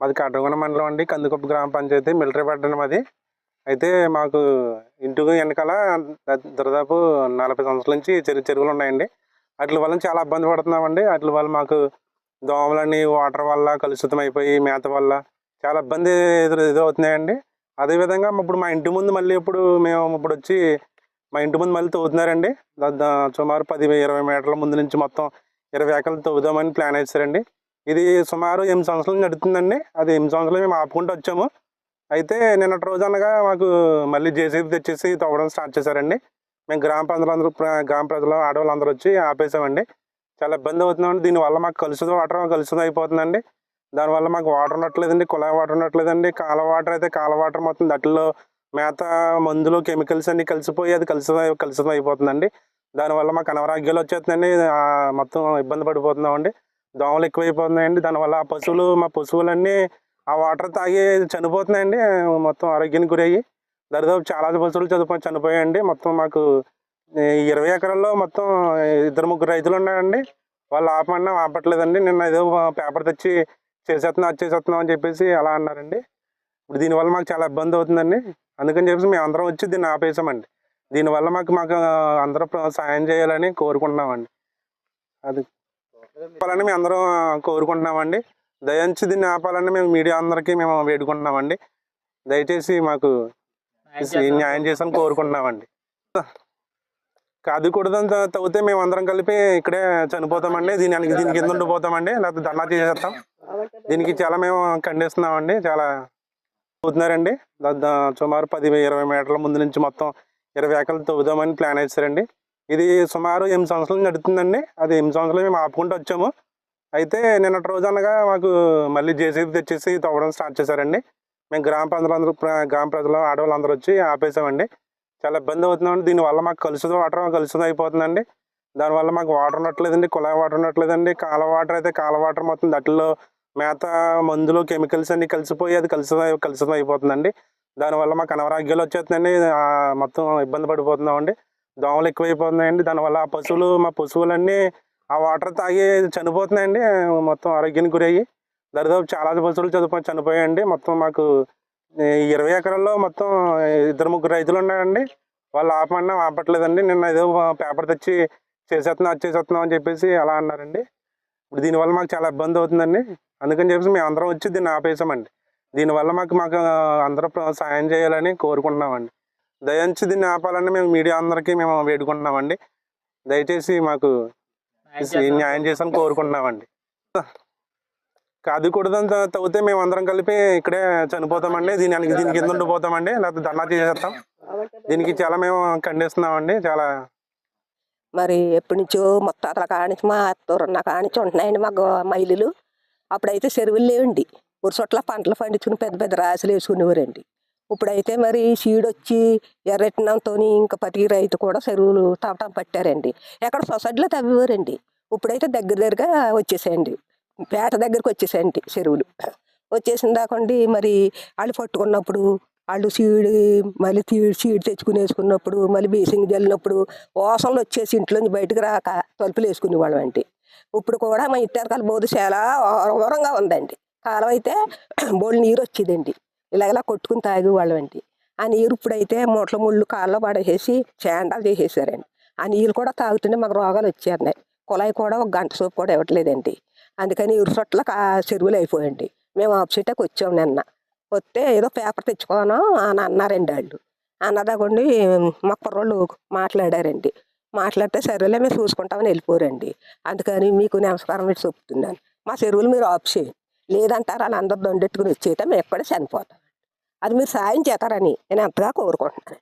మాది కట్టగొండ మండలం అండి. కందుకొప్ప గ్రామ పంచాయతీ మిలిటరీ పట్టణం అది అయితే మాకు ఇంటికి వెనకాల దాదాపు నలభై సంవత్సరాల నుంచి చెరు చెరువులు ఉన్నాయండి. వాటి వల్ల చాలా ఇబ్బంది పడుతున్నామండి. వాటి వల్ల మాకు దోమలని వాటర్ వల్ల కలుషితం అయిపోయి మేత వల్ల చాలా ఇబ్బంది ఎదురు ఎదురవుతున్నాయండి. అదేవిధంగా ఇప్పుడు మా ఇంటి ముందు మళ్ళీ ఇప్పుడు మేము ఇప్పుడు వచ్చి మా ఇంటి ముందు మళ్ళీ తవ్వుతున్నారండి. సుమారు పది ఇరవై మీటర్ల ముందు నుంచి మొత్తం ఇరవై ఎకరాలు తవ్వుదామని ప్లాన్ వేసారండి. ఇది సుమారు ఎనిమిది సంవత్సరాలు నడుతుందండి. అది ఎనిమిది సంవత్సరాలు మేము ఆపుకుంటూ వచ్చాము. అయితే నిన్నటి రోజు అనగా మాకు మళ్ళీ జేసీబీ తెచ్చేసి తవ్వడం స్టార్ట్ చేశారండి. మేము గ్రామ ప్రజలందరూ గ్రామ ప్రజలు ఆడవాళ్ళు అందరూ వచ్చి ఆపేసామండి. చాలా ఇబ్బంది అవుతుందండి. దీనివల్ల మాకు కలుషిత వాటర్ కలుషితం అయిపోతుందండి. దానివల్ల మాకు వాటర్ ఉండట్లేదండి కుళాయి వాటర్ ఉండట్లేదండి. కాల వాటర్ అయితే కాల వాటర్ మొత్తం దట్లో మేత మందులు కెమికల్స్ అన్ని కలిసిపోయి అది కలుషితం కలుషితం అయిపోతుందండి. దానివల్ల మాకు అనారోగ్యాలు వచ్చేస్తుందండి మొత్తం ఇబ్బంది పడిపోతున్నామండి. దోమలు ఎక్కువైపోతున్నాయండి. దానివల్ల ఆ పశువులు మా పశువులన్నీ ఆ వాటర్ తాగి చనిపోతున్నాయండి. మొత్తం ఆరోగ్యానికి గురయ్యి. దరిదాపు చాలా పశువులు చదువు చనిపోయాయండి. మొత్తం మాకు ఇరవై ఎకరాల్లో మొత్తం ఇద్దరు ముగ్గురు రైతులు ఉన్నారండి. వాళ్ళు ఆపమన్నా ఆపట్లేదండి. నిన్న ఏదో పేపర్ తెచ్చి చేసేస్తున్నాం అది చేసేస్తున్నాం అని చెప్పేసి అలా అన్నారండి. ఇప్పుడు దీనివల్ల మాకు చాలా ఇబ్బంది అవుతుందండి. అందుకని చెప్పేసి మేము అందరం వచ్చి దీన్ని ఆపేసామండి. దీనివల్ల మాకు మాకు అందరూ సాయం చేయాలని కోరుకుంటున్నామండి. అది ఆపాలని మేము అందరం కోరుకుంటున్నామండి. దయించి దీన్ని ఆపాలని మేము మీడియా అందరికీ మేము వేడుకుంటున్నామండి. దయచేసి మాకు న్యాయం చేసని కోరుకుంటున్నామండి. కాదు కూడదని తవ్వితే మేము అందరం కలిపి ఇక్కడే చనిపోతామండి. దీని దీని కింద ఉండిపోతామండి. లేకపోతే ధర్నా చేసేస్తాం. దీనికి చాలా మేము ఖండిస్తున్నామండి. చాలా అవుతున్నారండి. సుమారు పది ఇరవై మీటర్ల ముందు నుంచి మొత్తం ఇరవై ఎకరాలు తవ్వుదామని ప్లాన్ వేసారండి. ఇది సుమారు ఎనిమిది సంవత్సరాలు నడుతుందండి అది ఎనిమిది సంవత్సరాలు మేము ఆపుకుంటూ వచ్చాము. అయితే నిన్నటి రోజు అనగా మాకు మళ్ళీ జేసీబీ తెచ్చేసి తవ్వడం స్టార్ట్ చేశారండి. మేము గ్రామ ప్రజలందరూ గ్రామ ప్రజలు ఆడవాళ్ళు అందరూ వచ్చి ఆపేసామండి. చాలా ఇబ్బంది అవుతుందండి. దీనివల్ల మాకు కలుషితం వాటర్ కలుషితం అయిపోతుందండి. దానివల్ల మాకు వాటర్ ఉండట్లేదండి కుళాయి వాటర్ ఉండట్లేదండి. కాల వాటర్ అయితే కాల వాటర్ మొత్తం దట్లో మేత మందులు కెమికల్స్ అన్ని కలిసిపోయి అది కలుషితం కలుషితం అయిపోతుందండి. దానివల్ల మాకు అనారోగ్యాలు వచ్చేస్తుందండి మొత్తం ఇబ్బంది పడిపోతున్నామండి. దోమలు ఎక్కువైపోతున్నాయండి. దానివల్ల ఆ పశువులు మా పశువులన్నీ ఆ వాటర్ తాగి చనిపోతున్నాయండి. మొత్తం ఆరోగ్యానికి గురయ్యి. దరిదాపు చాలా పశువులు చదువు చనిపోయాయండి. మొత్తం మాకు ఇరవై ఎకరాల్లో మొత్తం ఇద్దరు ముగ్గురు రైతులు ఉన్నారండి. వాళ్ళు ఆపమన్నా ఆపట్లేదండి. నిన్న ఏదో పేపర్ తెచ్చి చేసేస్తున్నాం అది చేసేస్తున్నాం అని చెప్పేసి అలా అన్నారండి. ఇప్పుడు దీనివల్ల మాకు చాలా ఇబ్బంది అవుతుందండి. అందుకని చెప్పేసి మేము అందరం వచ్చి దీన్ని ఆపేసామండి. దీనివల్ల మాకు మాకు అందరూ ప్ర- సాయం చేయాలని కోరుకుంటున్నామండి. దయించి దీన్ని ఆపాలని మేము మీడియా అందరికీ మేము వేడుకుంటున్నామండి. దయచేసి మాకు న్యాయం చేసని కోరుకుంటున్నామండి. కాదు కూడదని తవ్వితే మేము అందరం కలిపి ఇక్కడే చనిపోతామండి. దీని దీని కింద ఉండిపోతామండి. లేకపోతే ధర్నా చేసేస్తాం. దీనికి చాలా మేము ఖండిస్తున్నామండి. చాలా మరి ఎప్పటి నుంచో మొత్తాతల కానించి మా అత్తూరున్న కానించి ఉంటున్నాయండి మా గో- మా ఇల్లులు. అప్పుడైతే చెరువులు లేవండి. ఉరిసొట్ల పంటలు పండించుకుని పెద్ద పెద్ద రాశులు వేసుకునేవారండి. ఇప్పుడైతే మరి సీడ్ వచ్చి ఎర్రెట్టినంతో ఇంకా ప్రతి రైతు కూడా చెరువులు తవ్వటం పట్టారండి. ఎక్కడ సొసైటీలో తవ్వేవారండి. ఇప్పుడైతే దగ్గర దగ్గరగా వచ్చేసాయండి. పేట దగ్గరకు వచ్చేసాయండి చెరువులు. వచ్చేసిన దాకండి మరి వాళ్ళు పట్టుకున్నప్పుడు వాళ్ళు సీడు మళ్ళీ తీ- సీడ్ తెచ్చుకుని వేసుకున్నప్పుడు మళ్ళీ బీసింగ్ చల్లినప్పుడు ఓసంలో వచ్చేసి ఇంట్లోంచి బయటకు రాక తలుపులు వేసుకునేవాళ్ళం అండి ఇప్పుడు కూడా మా ఇత్తరకాల బోధ చాలా ఘోరంగా ఉందండి. కాలం అయితే బోళ్ళు నీరు వచ్చేదండి ఇలాగలా కొట్టుకుని తాగేవాళ్ళం అండి. ఆ నీరు ఇప్పుడైతే మూట్ల ముళ్ళు కాళ్ళలో పడేసేసి చేండాలు చేసేసారండి. ఆ నీళ్ళు కూడా తాగుతుంటే మాకు రోగాలు వచ్చేస్తున్నాయి. కుళాయి కూడా ఒక గంట సోపు కూడా ఇవ్వట్లేదండి. అందుకని ఇరు చోట్ల చెరువులు అయిపోయండి మేము ఆప్షిటకి వచ్చాం నిన్న. వస్తే ఏదో పేపర్ తెచ్చుకోను అని అన్నారండి వాళ్ళు. అన్నదాకండి మా కుర్రోళ్ళు మాట్లాడారండి. మాట్లాడితే సరేలే మేము చూసుకుంటామని వెళ్ళిపోరండి. అందుకని మీకు నమస్కారం పెట్టి చెప్తున్నాను. మా చెరువులు మీరు ఆఫ్ చేయండి. లేదంటారు వాళ్ళు అందరు దొండెట్టుకుని వచ్చేట మేము ఎక్కడ చనిపోతాం. అది మీరు సాయం చేస్తారని నేను అంతగా కోరుకుంటున్నాను.